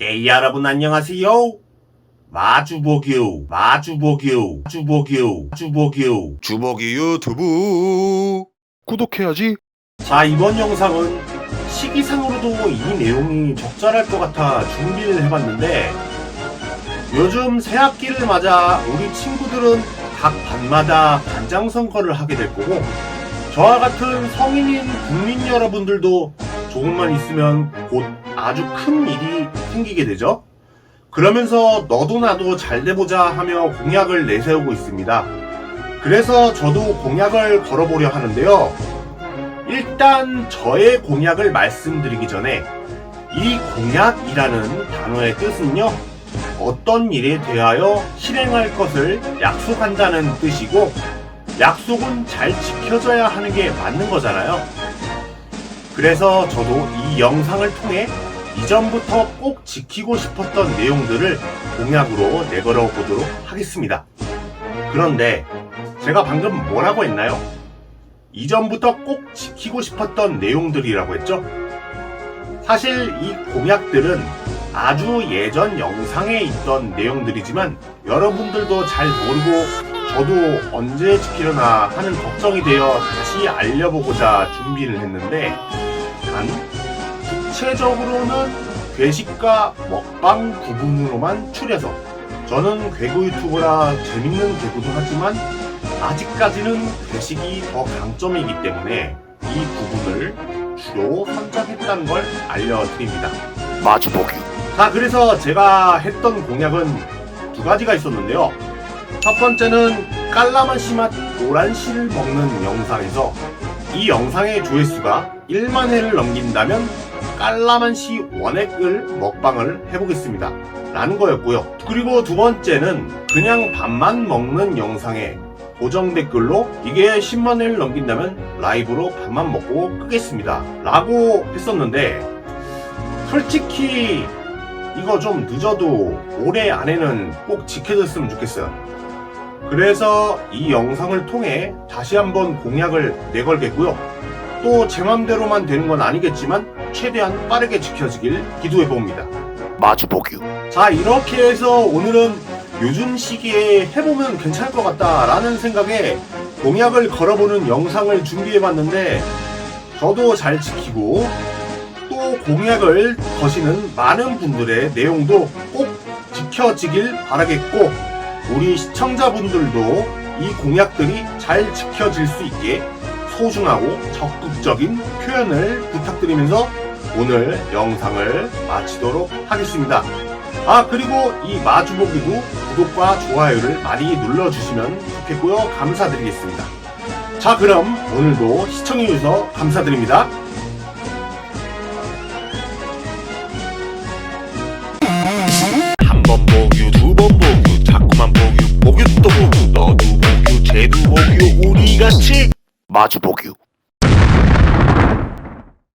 네 여러분 안녕하세요. 마주보규, 마주보규, 마주보규, 마주보규. 주먹이 유튜브 구독해야지 자 이번 영상은 시기상으로도 이 내용이 적절할 것 같아 준비를 해봤는데 요즘 새학기를 맞아 우리 친구들은 각 반마다 반장 선거를 하게 될 거고 저와 같은 성인인 국민 여러분들도 조금만 있으면 곧 아주 큰 일이 생기게 되죠. 그러면서 너도 나도 잘 돼보자 하며 공약을 내세우고 있습니다. 그래서 저도 공약을 걸어보려 하는데요. 일단 저의 공약을 말씀드리기 전에 이 공약이라는 단어의 뜻은요. 어떤 일에 대하여 실행할 것을 약속한다는 뜻이고 약속은 잘 지켜져야 하는 게 맞는 거잖아요. 그래서 저도 이 영상을 통해 이전부터 꼭 지키고 싶었던 내용들을 공약으로 내걸어 보도록 하겠습니다. 그런데 제가 방금 뭐라고 했나요? 이전부터 꼭 지키고 싶었던 내용들이라고 했죠? 사실 이 공약들은 아주 예전 영상에 있던 내용들이지만 여러분들도 잘 모르고 저도 언제 지키려나 하는 걱정이 되어 다시 알려보고자 준비를 했는데 단 구체적으로는 괴식과 먹방 부분으로만 추려서 저는 괴구 유튜버라 재밌는 괴구도 하지만 아직까지는 괴식이 더 강점이기 때문에 이 부분을 주로 선정했다는 걸 알려드립니다. 마주보기 자, 그래서 제가 했던 공약은 두 가지가 있었는데요. 첫 번째는 깔라만시 맛 노란씨를 먹는 영상에서 이 영상의 조회수가 1만 회를 넘긴다면 깔라만시 원액을 먹방을 해보겠습니다. 라는 거였고요. 그리고 두 번째는 그냥 밥만 먹는 영상에 고정 댓글로 이게 10만 회를 넘긴다면 라이브로 밥만 먹고 끄겠습니다. 라고 했었는데 솔직히 이거 좀 늦어도 올해 안에는 꼭 지켜졌으면 좋겠어요. 그래서 이 영상을 통해 다시 한번 공약을 내걸겠고요. 또 제 맘대로만 되는 건 아니겠지만 최대한 빠르게 지켜지길 기도해 봅니다. 마주보기 자, 이렇게 해서 오늘은 요즘 시기에 해보면 괜찮을 것 같다라는 생각에 공약을 걸어보는 영상을 준비해 봤는데 저도 잘 지키고 또 공약을 거시는 많은 분들의 내용도 꼭 지켜지길 바라겠고 우리 시청자분들도 이 공약들이 잘 지켜질 수 있게 소중하고 적극적인 표현을 부탁드리면서 오늘 영상을 마치도록 하겠습니다. 아 그리고 이 마주보기도 구독과 좋아요를 많이 눌러주시면 좋겠고요. 감사드리겠습니다. 자 그럼 오늘도 시청해주셔서 감사드립니다. 보기